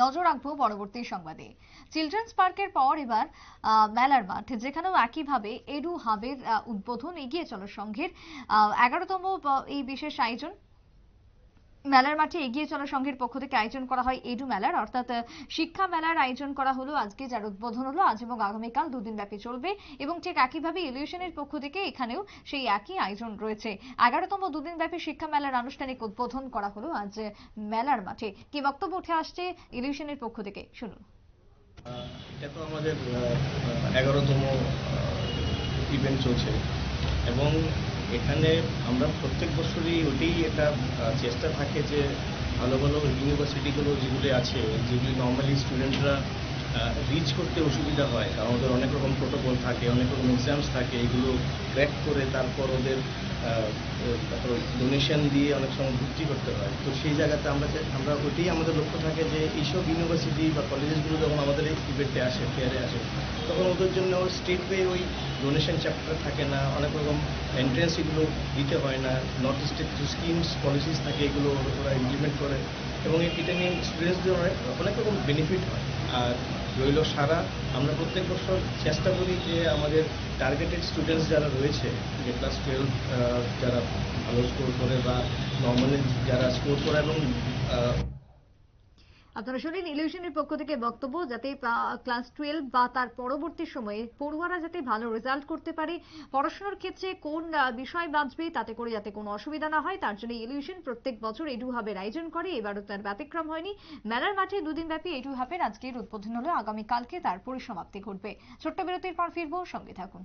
নজর রাখব পরবর্তী সংবাদে। চিলড্রেন্স পার্কের পর এবার মেলার মাঠ, যেখানেও একইভাবে এডু হাবের উদ্বোধন এগিয়ে চলো সংঘের এগারোতম এই বিশেষ আয়োজন। মেলার মাঠে এগিয়ে চলা সংঘের পক্ষ থেকে আয়োজন করা হয় এডু মেলার। অর্থাৎ শিক্ষা মেলার আয়োজন করা হলো আজকে, যার উদ্বোধন হলো। আজ এবং আগামীকাল দুদিন ব্যাপী চলবে এবং ঠিক একইভাবে ইলিউশনের পক্ষ থেকে এখানেও সেই একই আয়োজন রয়েছে। এগারোতম দুদিন ব্যাপী শিক্ষা মেলার আনুষ্ঠানিক উদ্বোধন করা হলো আজ মেলার মাঠে। কি বক্তব্য উঠে আসছে ইলিউশনের পক্ষ থেকে? শুনুন। এটা তো আমাদের এগারোতম ইভেন্ট চলছে। এবং এখানে আমরা প্রত্যেক বছরই ওটাই একটা চেষ্টা থাকে যে ভালো ভালো ইউনিভার্সিটিগুলো যেগুলি আছে, যেগুলি নর্মালি স্টুডেন্টরা রিচ করতে অসুবিধা হয়। কারণ ওদের অনেক রকম প্রোটোকল থাকে, অনেক রকম এক্সামস থাকে, এগুলো ক্র্যাক করে তারপর ওদের তারপর ডোনেশন দিয়ে অনেক সময় ভর্তি করতে হয়। তো সেই জায়গাতে আমরা আমরা ওইটাই আমাদের লক্ষ্য থাকে যে এইসব ইউনিভার্সিটি বা কলেজেসগুলো যখন আমাদের এই ইভেন্টে আসে ফেয়ারে আসে তখন ওদের জন্য স্টেট ওয়ে ওই ডোনেশন চ্যাপ্টার থাকে না, অনেক রকম এন্ট্রেন্স এগুলো দিতে হয় না নর্থ ইস্টের কিছু স্কিমস পলিসিস থাকে এগুলো ওরা ইমপ্লিমেন্ট করে এবং এই- এটা নিয়ে স্টুডেন্টসদের অনেক অনেক রকম বেনিফিট হয়। আর রইল সারা, আমরা প্রত্যেক বছর চেষ্টা করি যে আমাদের টার্গেটেড স্টুডেন্টস যারা রয়েছে, যে ক্লাস টুয়েলভ যারা ভালো স্কোর করে বা নর্মালি যারা স্কোর করে এবং আপনারা শুনলেন ইলিউশনের পক্ষ থেকে বক্তব্য যাতে ক্লাস টুয়েলভ বা তার পরবর্তী সময়ে পড়ুয়ারা যাতে ভালো রেজাল্ট করতে পারে। পড়াশোনার ক্ষেত্রে কোন বিষয় বাঁচবে তাতে করে যাতে কোনো অসুবিধা না হয়, তার জন্য ইলিউশন প্রত্যেক বছর এডু হাবের আয়োজন করে। এবারও তার ব্যতিক্রম হয়নি। মেলার মাঠে দুদিন ব্যাপী এডু হাবের আজকের উদ্বোধন হলো। আগামীকালকে তার পরিসমাপ্তি ঘটবে। ছোট্ট বিরতির পর ফিরবো, সঙ্গে থাকুন।